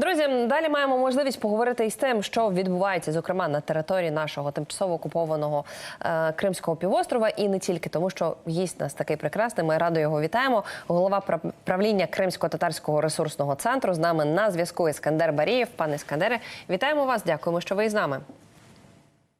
Друзі, далі маємо можливість поговорити із тим, що відбувається, зокрема на території нашого тимчасово окупованого е, Кримського півострова, і не тільки тому, що гість нас такий прекрасний. Ми радо його вітаємо. Голова прав- правління Кримсько-татарського ресурсного центру з нами на зв'язку Іскандер Барієв. Пане Іскандере, вітаємо вас. Дякуємо, що ви із нами.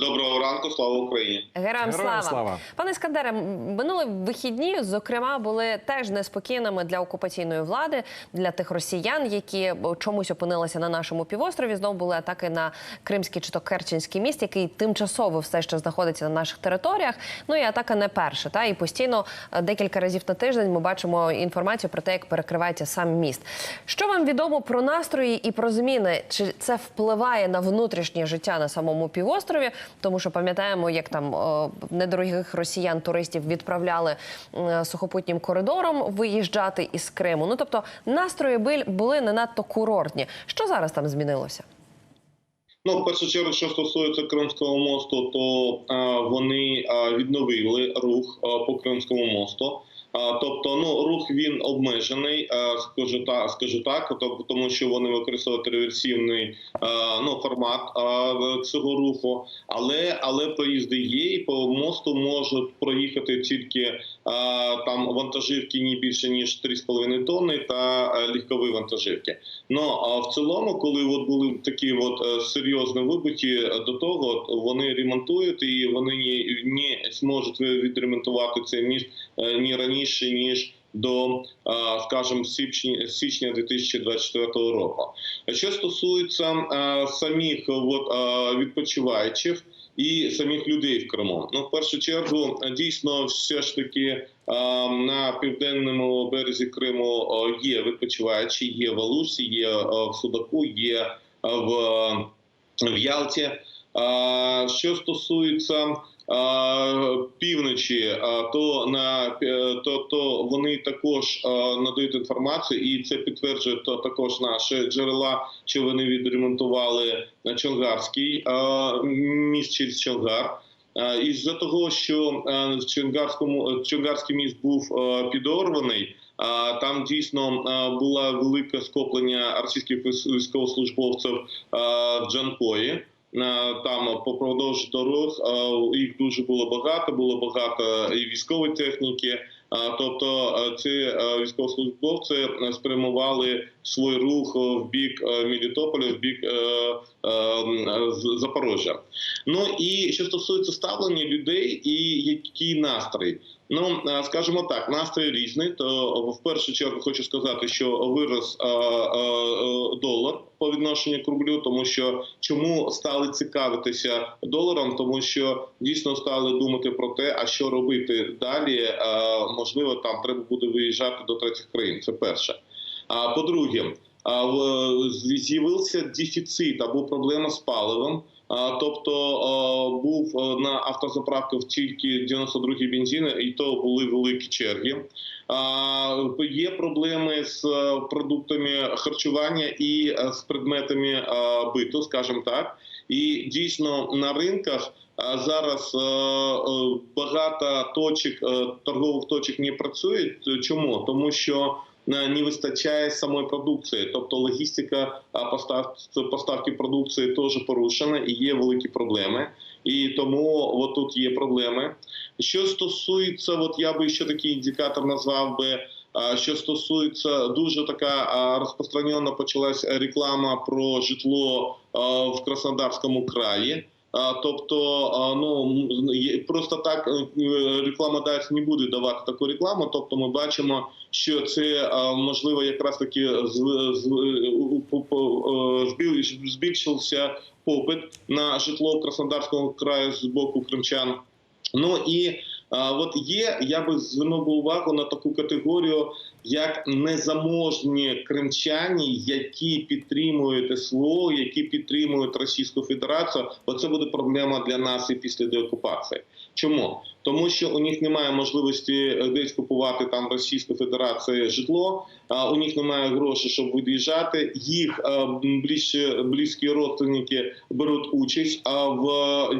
Доброго ранку, слава Україні. Героям Героям слава. слава. пане Скандере, м- минулі вихідні, зокрема, були теж неспокійними для окупаційної влади, для тих росіян, які чомусь опинилися на нашому півострові. Знову були атаки на Кримський чи то Керченський міст, який тимчасово все ще знаходиться на наших територіях. Ну і атака не перша. Та і постійно е, декілька разів на тиждень ми бачимо інформацію про те, як перекривається сам міст. Що вам відомо про настрої і про зміни? Чи це впливає на внутрішнє життя на самому півострові? Тому що пам'ятаємо, як там недорогих росіян туристів відправляли сухопутнім коридором виїжджати із Криму. Ну тобто настрої були не надто курортні. Що зараз там змінилося? Ну, в першу чергу, що стосується Кримського мосту, то е, вони е, відновили рух е, по Кримському мосту. Тобто, ну рух він обмежений, е, скажу так, скажу так, тому що вони використовують реверсивний е, ну формат е, цього руху. Але але проїзди є, і по мосту можуть проїхати тільки там вантажівки не більше ніж 3,5 тонни та легкові вантажівки. Ну а в цілому, коли от були такі от серйозні вибухи, до того вони ремонтують і вони не, не зможуть відремонтувати цей міст ні раніше ніж. До, е, скажімо, січня, січня 2024 року. Що стосується е, самих е, відпочиваючих і самих людей в Криму, ну в першу чергу е, дійсно все ж таки е, на південному березі Криму е, є відпочиваючі, є в Алусі, є е, в Судаку, є е, в, Ялті. Е, Що стосується е, півночі, то на е, то, то вони також надають інформацію, і це підтверджує то також наші джерела, що вони відремонтували Чонгарський е, міст через Чонгар. Е, Із-за того, що Чонгарському Чонгарський міст був підорваний. Там дійсно було велике скоплення російських військ- військовослужбовців в Джанкої. Е, Там попродовж дорог е, їх дуже було багато. Було багато і військової техніки. Е, Тобто ці військовослужбовці спрямували свій рух в бік Мелітополя, в бік з- Запоріжжя. Ну і що стосується ставлення людей і який настрій. Ну е, скажімо так, настрій різний. То в першу чергу хочу сказати, що вирос е, е, долар по відношенню к рублю, тому що чому стали цікавитися доларом, тому що дійсно стали думати про те, а що робити далі. Можливо, там треба буде виїжджати до третіх країн. Це перше. А по-друге, з'явився дефіцит або проблема з паливом. Тобто був на автозаправках тільки 92-й бензин, і то були великі черги. Є проблеми з е, продуктами харчування і е, з предметами е, биту, скажімо так. І дійсно на ринках зараз е, е, багато точок е, торгових точок не працюють. Чому? Тому що е, не вистачає самої продукції, тобто логістика постав, поставки продукції теж порушена і є великі проблеми. І тому от тут є проблеми. Що стосується, от я би ще такий індикатор назвав би. Що стосується дуже така розпространена почалась реклама про житло в Краснодарському краї. Тобто, ну просто так е, рекламодавець не буде давати таку рекламу. Тобто, ми бачимо, що це можливо якраз таки е, збіль- збільшився попит на житло в Краснодарському краю з боку кримчан. Ну і от є, я би звернув увагу на таку категорію, як незаможні кримчані, які підтримують СВО, які підтримують Російську Федерацію. Оце буде проблема для нас і після деокупації. Чому? тому що у них немає можливості е, десь купувати там Російської Федерації житло. У них немає грошей, щоб виїжджати. Їх е, ближче близькі родственники беруть участь в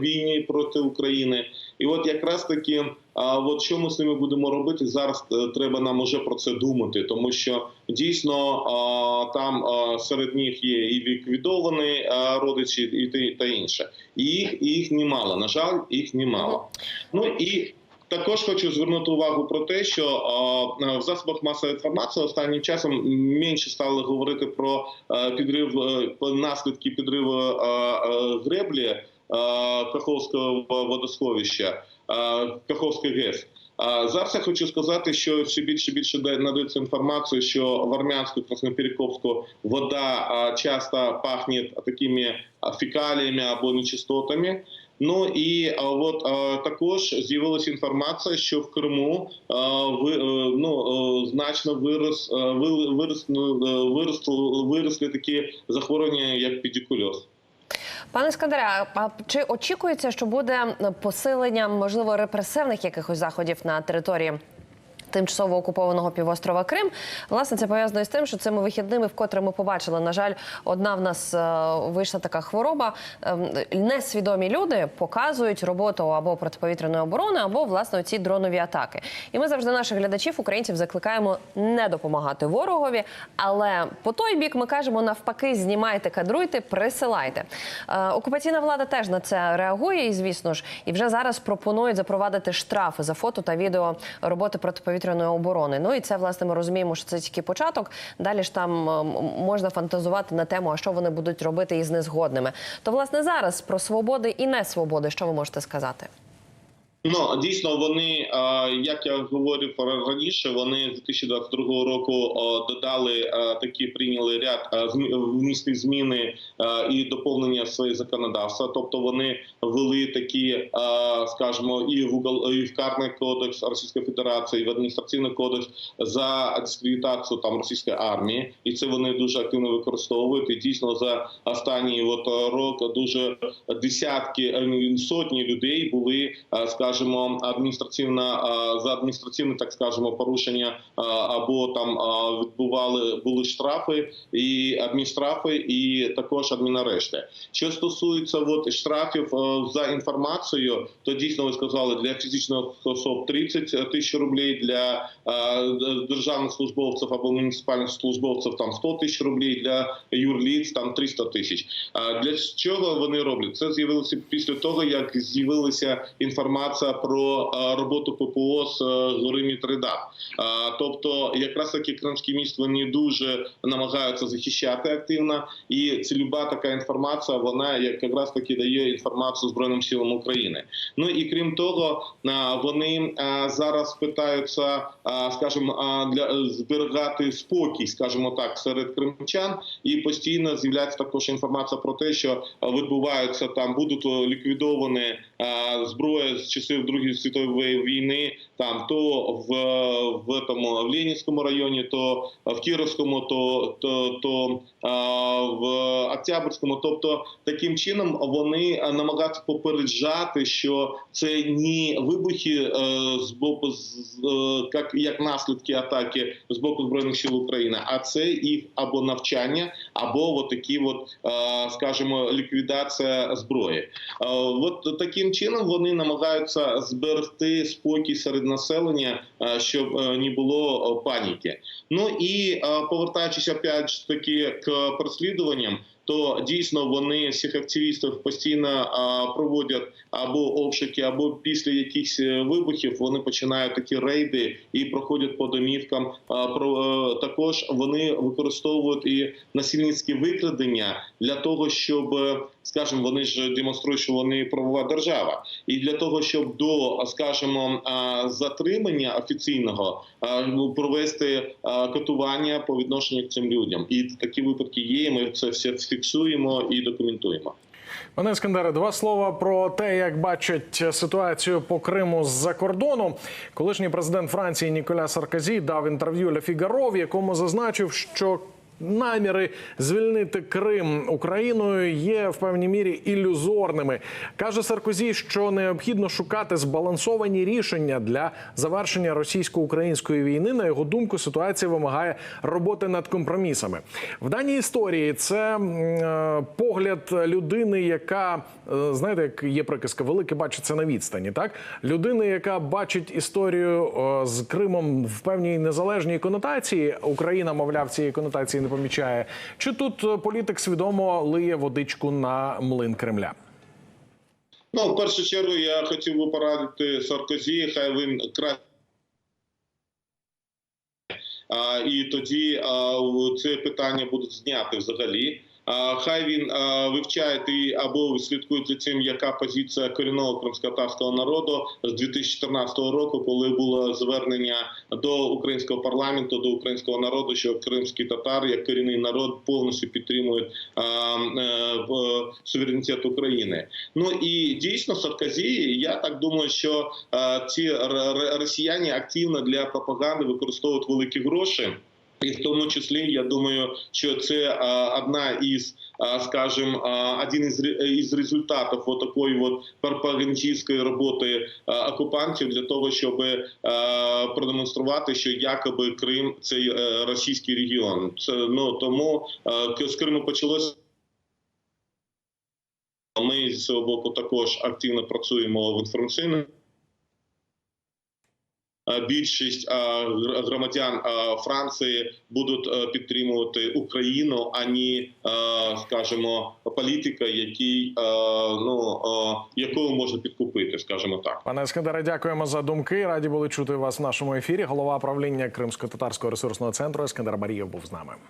війні проти України. І от якраз таки, от що ми з ними будемо робити зараз? е, Треба нам уже про це думати, тому що дійсно там серед них є і ліквідовані родичі, і та інше. І їх і їх немало. На жаль, їх немало. Ну і також хочу звернути увагу про те, що в засобах масової інформації останнім часом менше стали говорити про а, підрив е, наслідки підриву греблі Каховського водосховища, а, Каховський ГЕС. А зараз я хочу сказати, що все більше більше да- надається інформацію, що в Армянську Красноперекопську вода часто пахне такими а, фекаліями або нечистотами. Ну і а, от а, також з'явилася інформація, що в Криму а, ви, е, ну, е, значно вирос, е, ви- вирос, ну, е, виросли, виросли такі захворювання, як педикульоз. Пане Скандере, а чи очікується, що буде посилення можливо репресивних якихось заходів на території? Тимчасово окупованого півострова Крим. Власне, це пов'язано з тим, що цими вихідними вкотре ми побачили. На жаль, одна в нас е, вийшла така хвороба. Ем, Несвідомі люди показують роботу або протиповітряної оборони, або власне ці дронові атаки. І ми завжди наших глядачів, українців, закликаємо не допомагати ворогові. Але по той бік ми кажемо навпаки: знімайте, кадруйте, присилайте. Е, Окупаційна влада теж на це реагує, і звісно ж, і вже зараз пропонують запровадити штрафи за фото та відео роботи протиповітряної оборони. Ну і це власне ми розуміємо, що це тільки початок. Далі ж там е, можна фантазувати на тему, а що вони будуть робити із незгодними. То власне зараз про свободи і несвободи, що ви можете сказати? Ну дійсно, вони, як я говорив раніше, вони з 2022 року додали такі прийняли ряд внесли зміни і доповнення своє законодавство. Тобто вони ввели такі, скажімо, і в угол і в карний кодекс Російської Федерації, і в адміністративний кодекс за дискредитацію там російської армії, і це вони дуже активно використовують. І дійсно за останній от рок дуже десятки е, сотні людей були, е, скажімо, адміністративно е, за адміністративне, так скажемо, порушення або там відбували були штрафи і адмінштрафи, і також адмінарешти. Що стосується от штрафів е, за інформацією, то дійсно ви сказали для фізичних особ 30 тисяч рублей, для державних службовців або муніципальних службовців там 100 тисяч рублей, для юрліц там 300 тисяч. А Для чого вони роблять? Це з'явилося після того, як з'явилася інформація про е, роботу ППО з е, гори Мітридат. А, Тобто, якраз таки кримський міст вони дуже намагаються захищати активно, і це така інформація, вона якраз таки дає інформацію збройним силам України. Ну і крім того, вони зараз питаються, скажімо, для зберігати спокій, скажімо так, серед кримчан, і постійно з'являється також інформація про те, що відбуваються там, будуть ліквідовані зброя з часів Другої світової війни, там то в, в тому в Ленінському районі, то в Кіровському, то то, то в Октябрьському. Тобто таким чином вони намагаються попереджати, що це не вибухи е, з боку з, е, як, як наслідки атаки з боку збройних сил України, а це їх або навчання, або от такі, от е, скажімо, ліквідація зброї. Е, От таким чином вони намагаються зберегти спокій серед населення, е, щоб е, не було е, паніки. Ну і повертаючись опять ж таки к переслідуванням. То дійсно вони всіх активістів постійно проводять або обшуки, або після якихось е, вибухів вони починають такі рейди і проходять по домівкам. Про е, також вони використовують і насильницькі викрадення для того, щоб, е, скажімо, вони ж демонструють, що вони правова держава, і для того, щоб до, скажімо, затримання офіційного ну, провести катування по відношенню к цим людям. І такі випадки є. і Ми це все фіксуємо і документуємо. Пане Іскандере, два слова про те, як бачать ситуацію по Криму з-за кордону. Колишній президент Франції Ніколя Сарказі дав інтерв'ю Ля Фігаро, в якому зазначив, що наміри звільнити Крим Україною є в певній мірі ілюзорними. каже Саркозі, що необхідно шукати збалансовані рішення для завершення російсько-української війни. На його думку, ситуація вимагає роботи над компромісами. В даній історії це е, погляд людини, яка е, знаєте, як є приказка, велике бачиться на відстані. Так, людини, яка бачить історію е, з Кримом в певній незалежній конотації. Україна, мовляв, цієї конотації не помічає. Чи тут е, політик свідомо лиє водичку на млин Кремля? Ну, в першу чергу, я хотів би порадити Саркозі, хай він краще. І тоді це питання буде зняти взагалі. Хай він вивчає і або слідкує за цим, яка позиція корінного кримськотарського народу з 2014 року, коли було звернення до українського парламенту, до українського народу, що кримські татари, як корінний народ, повністю підтримують е, суверенітет України. Ну і дійсно Саркозі, я так думаю, що ці росіяни активно для пропаганди використовують великі гроші. І в тому числі я думаю, що це одна із, скажімо, е, один із із результатів от такої от пропагандистської роботи окупантів для того, щоб е, продемонструвати, що якоби Крим це е, російський регіон. Це ну тому е, з Криму почалося. Ми з цього боку також активно працюємо в інформаційному. Е, Більшість е, громадян е, Франції будуть підтримувати Україну, ані, скажімо, політика, який ну якого можна підкупити, скажімо так. Пане Ескандере, дякуємо за думки. Раді були чути вас в нашому ефірі. Голова правління Кримсько-татарського ресурсного центру Ескандер Барієв був з нами.